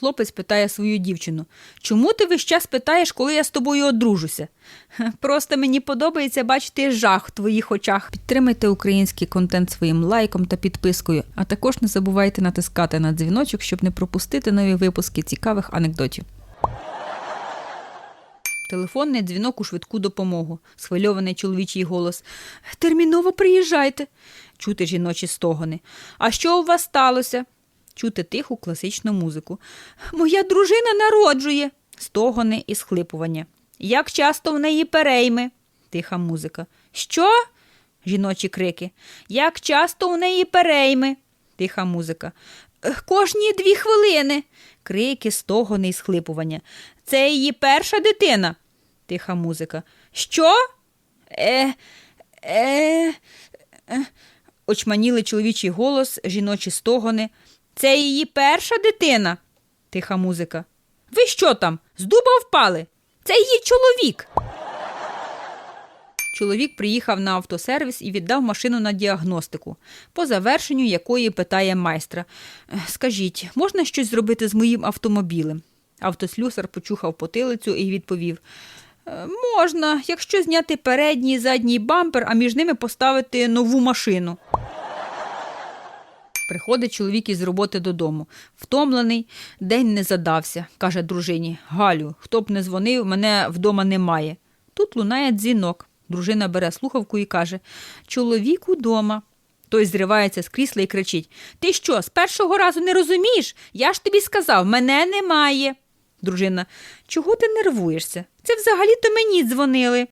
Хлопець питає свою дівчину: Чому ти весь час питаєш, коли я з тобою одружуся? Просто мені подобається бачити жах в твоїх очах. Підтримайте український контент своїм лайком та підпискою, а також не забувайте натискати на дзвіночок, щоб не пропустити нові випуски цікавих анекдотів. Телефонний дзвінок у швидку допомогу. Схвильований чоловічий голос. Терміново приїжджайте. Чути жіночі стогони. А що у вас сталося? Чути тиху класичну музику. Моя дружина народжує. Стогони і схлипування. Як часто в неї перейми? Тиха музика. Що? Жіночі крики. Як часто у неї перейми? Тиха музика. Кожні дві хвилини. Крики, стогони і схлипування. Це її перша дитина. Тиха музика. Що? Е, е, е. Очманілий чоловічий голос, жіночі стогони. Це її перша дитина. Тиха музика. Ви що там? З дуба впали? Це її чоловік. Чоловік приїхав на автосервіс і віддав машину на діагностику, по завершенню якої питає майстра: «Е, Скажіть, можна щось зробити з моїм автомобілем? Автослюсар почухав потилицю і відповів: «Е, Можна, якщо зняти передній і задній бампер, а між ними поставити нову машину. Приходить чоловік із роботи додому. Втомлений, день не задався, каже дружині. Галю, хто б не дзвонив, мене вдома немає. Тут лунає дзвінок. Дружина бере слухавку і каже: Чоловік удома. Той зривається з крісла і кричить: Ти що, з першого разу не розумієш? Я ж тобі сказав, мене немає. Дружина, чого ти нервуєшся? Це взагалі-то мені дзвонили.